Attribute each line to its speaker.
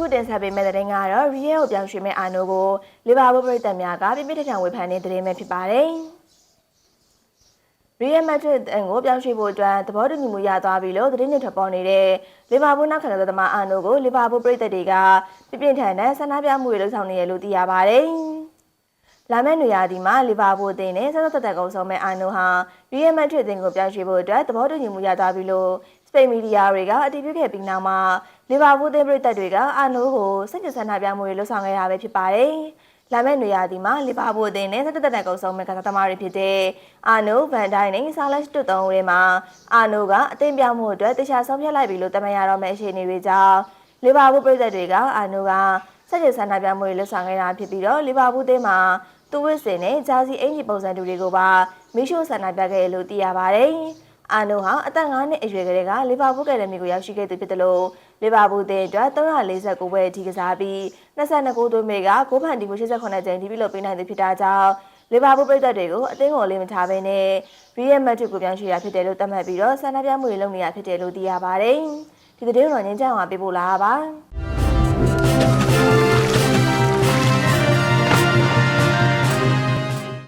Speaker 1: အခုတင်ဆက်ပေးမယ့်သတင်းကတော့ရီယဲကိုပြောင်းရွှေ့မဲ့အာနိုကိုလီဗာပူးပရိသတ်များကပြပြထန်ထန်ဝေဖန်တဲ့သတင်းပဲဖြစ်ပါတယ်။ရီယဲမက်ဒရစ်အန်ကိုပြောင်းရွှေ့ဖို့အတွက်သဘောတူညီမှုရသွားပြီလို့သတင်းတွေထွက်ပေါ်နေတဲ့လီဗာပူးနောက်ခံသမားအာနိုကိုလီဗာပူးပရိသတ်တွေကပြပြထန်ထန်ဆန္ဒပြမှုတွေလုပ်ဆောင်နေရလို့သိရပါတယ်။လာမယ့်နေရာဒီမှာလီဗာပူးအသင်းနဲ့ဆက်သက်သက်ကုံဆုံးမဲ့အာနိုဟာရီယဲမက်ဒရစ်အသင်းကိုပြောင်းရွှေ့ဖို့အတွက်သဘောတူညီမှုရသွားပြီလို့ စပိန်မီဒီယာတွေကအတည်ပြုခဲ့ပြီးနောက်မှာလီဗာပူးအသင်းပရိသတ်တွေကအာနိုကိုစိတ်ကြဆန္ဒပြမှုတွေလုပ်ဆောင်ခဲ့တာပဲဖြစ်ပါတယ်။လာမယ့်နေရာဒီမှာလီဗာပူးအသင်းနဲ့ဆက်သက်သက်ကုံဆုံးမဲ့ကစားသမားတွေဖြစ်တဲ့အာနိုဗန်ဒိုင်းနဲ့ဆာလက်စ်တို့သုံးဦးထဲမှာအာနိုကအသင်းပြောင်းမှုအတွက်တခြားဆုံးဖြတ်လိုက်ပြီလို့တမန်ရတော့မယ့်အခြေအနေတွေကြောင့်လီဗာပူးပရိသတ်တွေကအာနိုကစိတ်ကြဆန္ဒပြမှုတွေလုပ်ဆောင်ခဲ့တာဖြစ်ပြီးတော့လီဗာပူးအသင်းမှာသူဝစ်စင်နဲ့ဂျာစီအင်ဂျီပုံစံတူတွေကိုပါမိရှို့ဆန္ဒပြခဲ့တယ်လို့သိရပါတယ်။ အာနိုဟာအသက်9နှစ်အရွယ်ကလေးကလီဗာပူးကယ်ဒမီကိုရောက်ရှိခဲ့သူဖြစ်တယ်လို့လီဗာပူးတဲ့အတွက်349ပွဲထိကစားပြီး22ဂိုးသွင်းမိကဂိုးဖန်တီမှု88ကြိမ်ဒီပြီးလို့ပေးနိုင်သူဖြစ်တာကြောင့်လီဗာပူးပြည်သက်တွေကိုအသင်းကိုလေးမထားဘဲနဲ့ရီယယ်မက်ဒရစ်ကိုပြောင်းရွှေ့ရဖြစ်တယ်လို့သတ်မှတ်ပြီးတော့ဆန္ဒပြမှုတွေလုပ်နေရဖြစ်တယ်လို့သိရပါတယ်။ဒီသတင်းကိုတော့ငင်းကြအောင်ပေးပို့လာပါပါ။